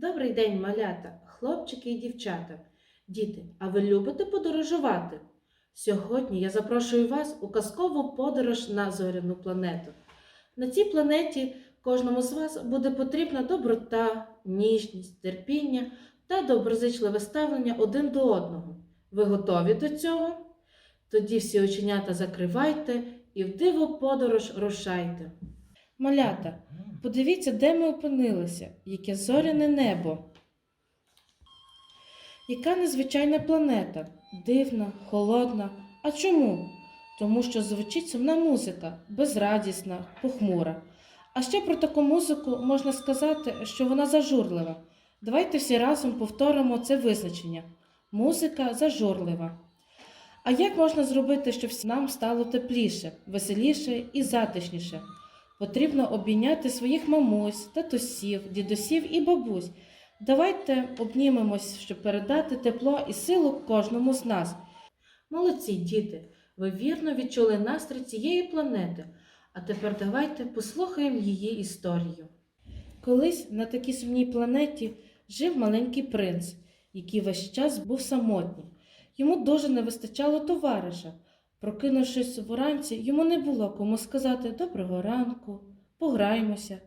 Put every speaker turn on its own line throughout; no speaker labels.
Добрий день, малята, хлопчики і дівчата. Діти, а ви любите подорожувати? Сьогодні я запрошую вас у казкову подорож на зоряну планету. На цій планеті кожному з вас буде потрібна доброта, ніжність, терпіння та доброзичливе ставлення один до одного. Ви готові до цього? Тоді всі оченята закривайте і в диво подорож рушайте. Малята, подивіться, де ми опинилися, яке зоряне небо. Яка незвичайна планета, дивна, холодна. А чому? Тому що звучить сумна музика, безрадісна, похмура. А ще про таку музику можна сказати, що вона зажурлива. Давайте всі разом повторимо це визначення. Музика зажурлива. А як можна зробити, щоб нам стало тепліше, веселіше і затишніше? Потрібно обійняти своїх мамусь, татусів, дідусів і бабусь. Давайте обнімемось, щоб передати тепло і силу кожному з нас. Молодці, діти! Ви вірно відчули настрій цієї планети. А тепер давайте послухаємо її історію. Колись на такій сумній планеті жив маленький принц, який весь час був самотній. Йому дуже не вистачало товариша. Прокинувшись вранці, йому не було кому сказати доброго ранку, пограймося.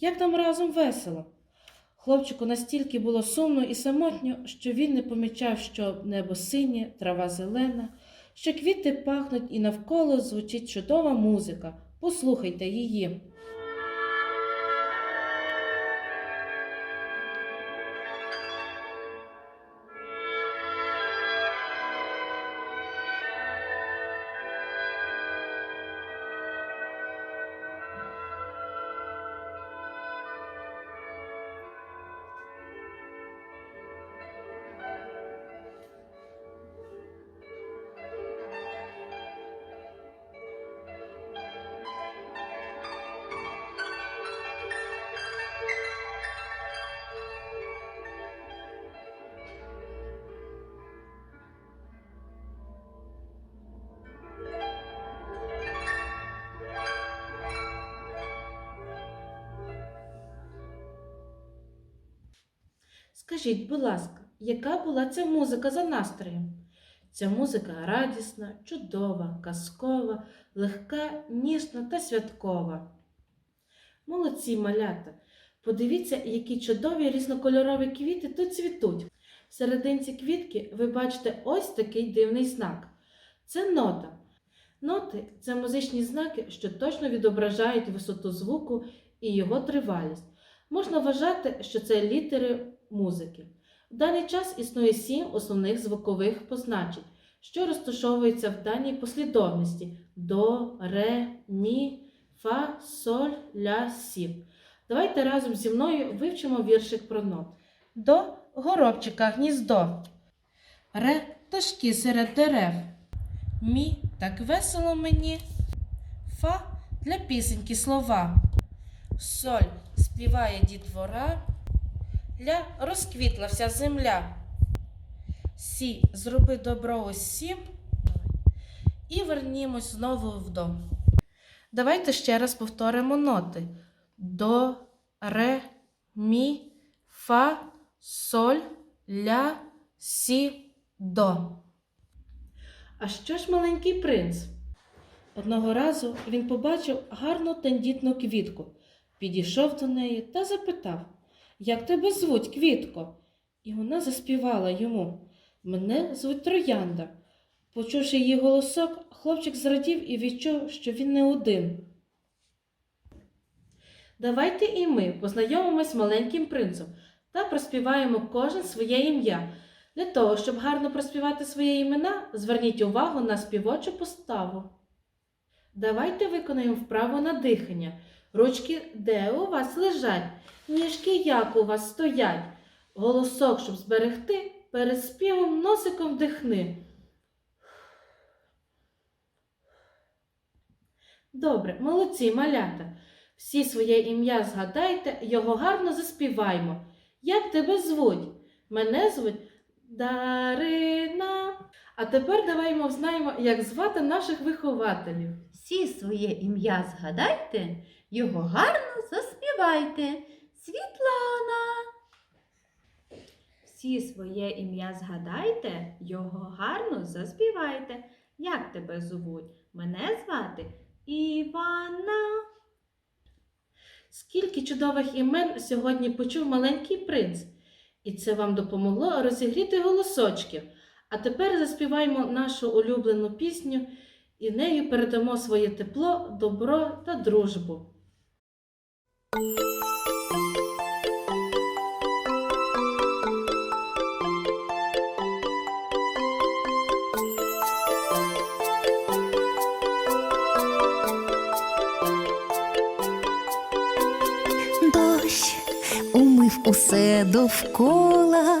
Як нам разом весело. Хлопчику настільки було сумно і самотньо, що він не помічав, що небо синє, трава зелена, що квіти пахнуть і навколо звучить чудова музика. Послухайте її. Скажіть, будь ласка, яка була ця музика за настроєм? Ця музика радісна, чудова, казкова, легка, ніжна та святкова. Молодці малята! Подивіться, які чудові різнокольорові квіти тут цвітуть. В серединці квітки ви бачите ось такий дивний знак. Це нота. Ноти це музичні знаки, що точно відображають висоту звуку і його тривалість. Можна вважати, що це літери музики. В даний час існує сім основних звукових позначень, що розташовуються в даній послідовності до, ре, мі, фа, соль, ля, сі. Давайте разом зі мною вивчимо віршик про нот. До горобчика гніздо. Ре пташки серед дерев. Мі так весело мені. Фа для пісеньки слова. Соль співає дітвора. Ля розквітла вся земля. Сі, зроби добро усім. І вернімось знову в дом. Давайте ще раз повторимо ноти: до, ре, мі, фа, соль, ля, сі, до. А що ж маленький принц? Одного разу він побачив гарну тендітну квітку, підійшов до неї та запитав. Як тебе звуть, Квітко? І вона заспівала йому. Мене звуть Троянда. Почувши її голосок, хлопчик зрадів і відчув, що він не один. Давайте і ми познайомимось з маленьким принцем та проспіваємо кожен своє ім'я. Для того, щоб гарно проспівати своє імена, зверніть увагу на співочу поставу. Давайте виконаємо вправу на дихання. Ручки де у вас лежать? Ніжки як у вас стоять? Голосок, щоб зберегти, перед співом носиком вдихни. Добре, молодці, малята. Всі своє ім'я згадайте, його гарно заспіваймо. Як тебе звуть? Мене звуть Дарина. А тепер даваймо знаємо, як звати наших вихователів.
Всі своє ім'я згадайте, його гарно заспівайте. Світлана,
всі своє ім'я згадайте, його гарно заспівайте. Як тебе звуть? Мене звати Івана.
Скільки чудових імен сьогодні почув маленький принц, і це вам допомогло розігріти голосочки. А тепер заспіваємо нашу улюблену пісню і нею передамо своє тепло, добро та дружбу.
Дощ умив усе довкола,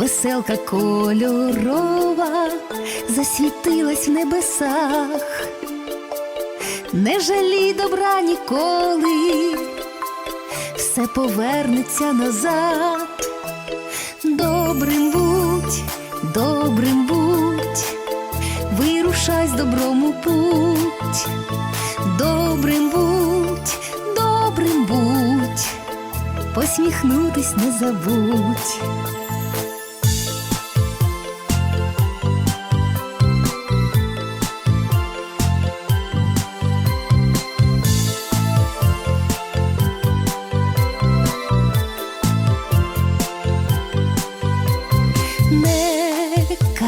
Веселка кольорова засвітилась в небесах. Не жалій добра ніколи, все повернеться назад. Добрим будь, добрим будь, вирушай з добром путь. Добрим будь, добрим будь, посміхнутись не забудь.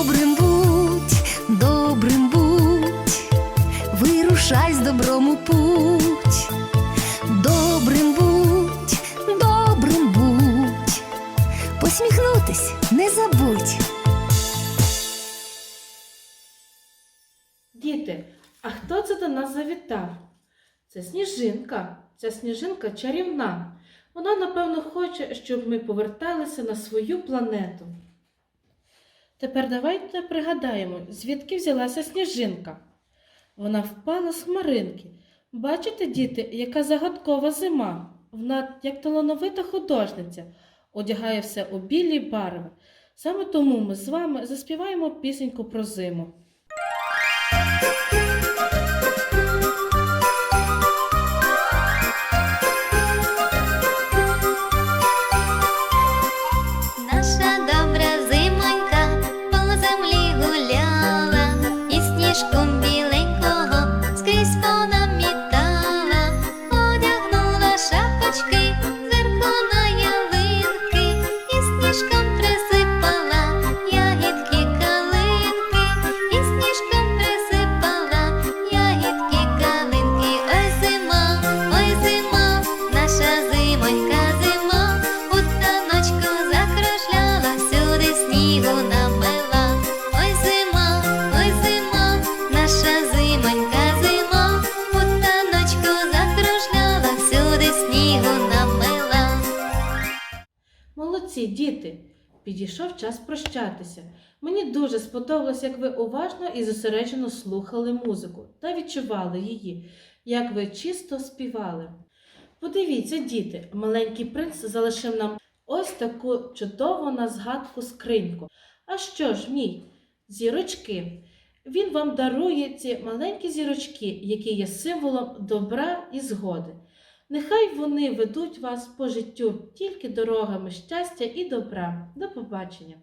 Добрим будь, добрим будь, вирушай з добром у путь. Добрим будь, добрим будь, посміхнутись не забудь.
Діти, а хто це до нас завітав? Це сніжинка. Ця сніжинка чарівна. Вона, напевно, хоче, щоб ми поверталися на свою планету. Тепер давайте пригадаємо, звідки взялася сніжинка. Вона впала з хмаринки. Бачите, діти, яка загадкова зима. Вона, як талановита художниця, одягає все у білі барви. Саме тому ми з вами заспіваємо пісеньку про зиму. Молодці, діти! Підійшов час прощатися. Мені дуже сподобалось, як ви уважно і зосереджено слухали музику та відчували її, як ви чисто співали. Подивіться, діти, маленький принц залишив нам ось таку чудову на згадку скриньку. А що ж, мій? Зірочки. Він вам дарує ці маленькі зірочки, які є символом добра і згоди. Нехай вони ведуть вас по життю тільки дорогами щастя і добра. До побачення!